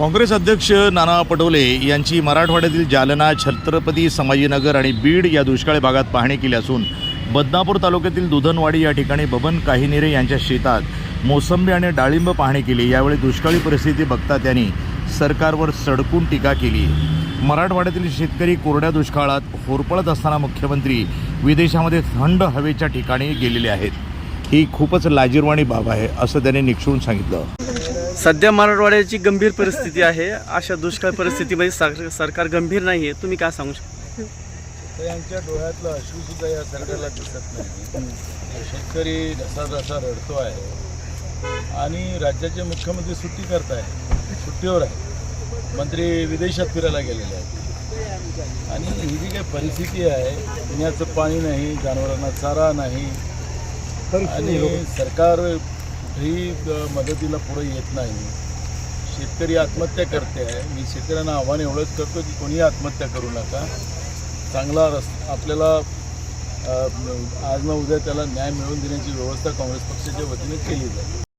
काँग्रेस अध्यक्ष नाना पटोले यांची मराठवाड्यातील जालना छत्रपती संभाजीनगर आणि बीड या दुष्काळी भागात पाहणी केली असून बदनापूर तालुक्यातील दुधनवाडी या ठिकाणी बबन काहिनेरे यांच्या शेतात मोसंबी आणि डाळिंब पाहणी केली. यावेळी दुष्काळी परिस्थिती बघता त्यांनी सरकारवर सडकून टीका केली. मराठवाड्यातील शेतकरी कोरड्या दुष्काळात होरपळत असताना मुख्यमंत्री विदेशामध्ये थंड हवेच्या ठिकाणी गेलेले आहेत. ही खूपच लाजीरवाणी बाब आहे असं त्यांनी निक्षून सांगितलं. सध्या मराठवाड्याची गंभीर परिस्थिती आहे. अशा दुष्काळ परिस्थितीमध्ये सर सरकार गंभीर नाही आहे. तुम्ही काय सांगू शकता? तर यांच्या डोळ्यातलं अश्रू सुद्धा या सरकारला दिसत नाही. शेतकरी जसा जसा रडतो आहे आणि राज्याचे मुख्यमंत्री सुट्टी करताय सुट्टीवर आहे. मंत्री विदेशात फिरायला गेलेले आहेत. आणि ही जी काही परिस्थिती आहे पिण्याचं पाणी नाही जनावरांना चारा नाही आणि सरकार कुठेही मदतीला पुढे येत नाही. शेतकरी आत्महत्या करते आहे. मी शेतकऱ्यांना आव्हान एवढंच करतो की कोणीही आत्महत्या करू नका. चांगला रस आपल्याला आज ना उद्या त्याला न्याय मिळवून देण्याची व्यवस्था काँग्रेस पक्षाच्या वतीने केली जाईल.